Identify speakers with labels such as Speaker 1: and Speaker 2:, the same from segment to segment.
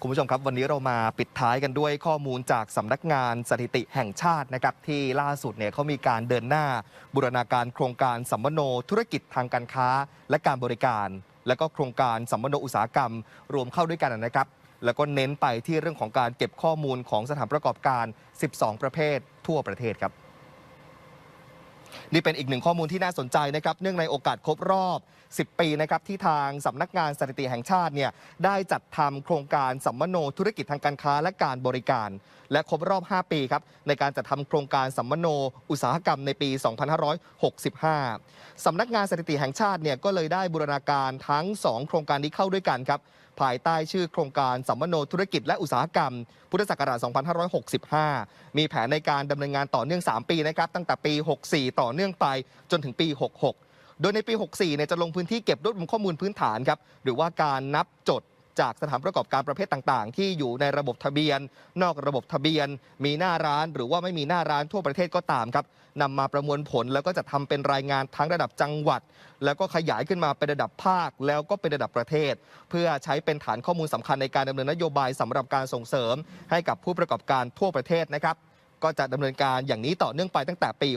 Speaker 1: คุณผู้ชมครับวันนี้เรามาปิดท้ายกันด้วยข้อมูลจากสำนักงานสถิติแห่งชาตินะครับที่ล่าสุดเนี่ยเขามีการเดินหน้า บูรณาการโครงการสัมมโนธุรกิจทางการค้า และการบริการ และก็โครงการสัมมโนอุตสาหกรรม รวมเข้าด้วยกันนะครับ แล้วก็เน้นไปที่เรื่องของการเก็บข้อมูลของสถานประกอบการ 12 ประเภททั่วประเทศครับ นี่เป็นอีกหนึ่งข้อมูลที่น่าสนใจนะครับ เนื่องในโอกาสครบรอบ 10 ปีนะครับที่ทางสำนักงานสถิติแห่งชาติเนี่ยได้จัดทำโครงการสัมมโนธุรกิจทางการค้าและการบริการ และครบรอบ 5 ปีครับในการจัดทำโครงการสัมมโนอุตสาหกรรมในปี 2565สำนักงานสถิติแห่งชาติเนี่ยก็เลยได้บูรณาการทั้ง 2 โครงการนี้เข้าด้วยกันครับ ภายใต้ชื่อโครงการสัมมโนธุรกิจและอุตสาหกรรม พุทธศักราช 2565 มีแผนในการดำเนินงานต่อเนื่อง 3 ปีนะครับ ตั้งแต่ปี 64 ต่อเนื่องไปจนถึงปี 66 โดยในปี 64 เนี่ยจะลงพื้นที่เก็บรวบรวมข้อมูลพื้นฐานครับ หรือว่าการนับจด จากสถานประกอบการประเภทต่างๆ ที่อยู่ในระบบทะเบียน นอกระบบทะเบียน มีหน้าร้าน หรือว่าไม่มีหน้าร้านทั่วประเทศก็ตามครับนำมาประมวลผลแล้วก็จะทำเป็นรายงานทั้งระดับจังหวัด แล้วก็ขยายขึ้นมาเป็นระดับภาค แล้วก็เป็นระดับประเทศ เพื่อใช้เป็นฐานข้อมูลสำคัญในการดำเนินนโยบายสำหรับการส่งเสริม ให้กับผู้ประกอบการทั่วประเทศนะครับก็จะดำเนินการอย่างนี้ต่อเนื่องไปตั้งแต่ปี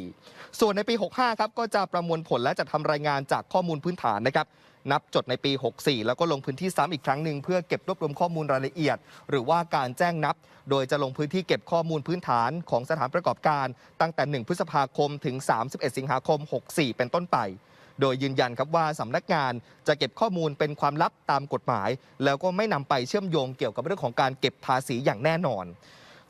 Speaker 1: 64 ส่วนในปี 65 ครับ ก็จะประมวลผลและจะทำรายงานจากข้อมูลพื้นฐานนะครับ นับจดในปี 64 แล้วก็ลงพื้นที่ซ้ำอีกครั้งหนึ่งเพื่อเก็บรวบรวมข้อมูลรายละเอียด หรือว่าการแจ้งนับ โดยจะลงพื้นที่เก็บข้อมูลพื้นฐานของสถานประกอบการ ตั้งแต่ 1 พฤษภาคมถึง 31 สิงหาคม 64 เป็นต้นไปโดยยืนยันครับว่าสำนักงานจะเก็บข้อมูลเป็นความลับตามกฎหมาย แล้วก็ไม่นำไปเชื่อมโยงเกี่ยวกับเรื่องของการเก็บภาษีอย่างแน่นอน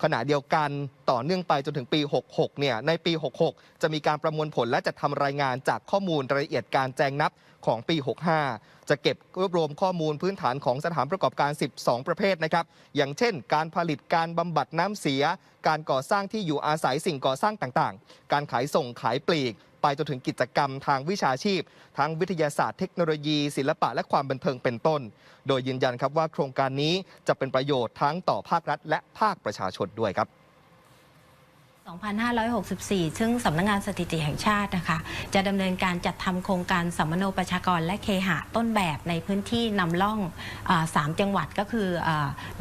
Speaker 1: ขณะเดียวกันต่อเนื่องไปจนถึงปี 66 เนี่ย ในปี 66 จะมีการประมวลผลและจะทำรายงานจากข้อมูลรายละเอียดการแจงนับของปี 65 จะเก็บรวบรวมข้อมูลพื้นฐานของสถานประกอบการ 12 ประเภทนะครับ อย่างเช่น การผลิตการบำบัดน้ำเสีย การก่อสร้างที่อยู่อาศัยสิ่งก่อสร้างต่างๆ การขายส่งขายปลีก ไปจนถึงกิจกรรมทางวิชาชีพ ทั้งวิทยาศาสตร์เทคโนโลยี ศิลปะและความบันเทิงเป็นต้น โดยยืนยันครับว่าโครงการนี้จะเป็นประโยชน์ทั้งต่อภาครัฐ และภาคประชาชนด้วยครับ
Speaker 2: 2564 ซึ่งสำนักงานสถิติแห่งชาตินะคะ จะดำเนินการจัดทำโครงการสัมมโนประชากรและเคหะต้นแบบในพื้นที่นำล่องอาสามจังหวัดก็คืออ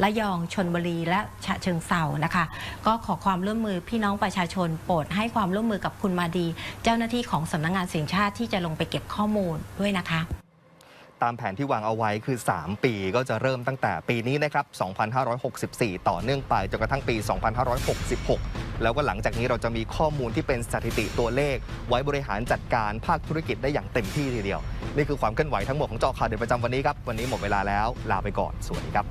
Speaker 2: ระยองชนบุรี และฉะเชิงเซานะคะ ก็ขอความร่วมมือพี่น้องประชาชนโปรดให้ความร่วมมือกับคุณมาดี เจ้าหน้าที่ของสำนักงานสียงชาติที่จะลงไปเก็บข้อมูลด้วยนะคะ
Speaker 1: ตามแผนที่วางเอาไว้คือ 3 ปีก็จะเริ่มตั้งแต่ปีนี้นะครับ 2564 ต่อเนื่องไปจนกระทั่งปี 2566 แล้วก็หลังจากนี้เราจะมีข้อมูลที่เป็นสถิติตัวเลข ไว้บริหารจัดการภาคธุรกิจได้อย่างเต็มที่ทีเดียว นี่คือความเคลื่อนไหวทั้งหมดของเจอข่าวเด่นประจำวันนี้ครับ วันนี้หมดเวลาแล้วลาไปก่อน สวัสดีครับ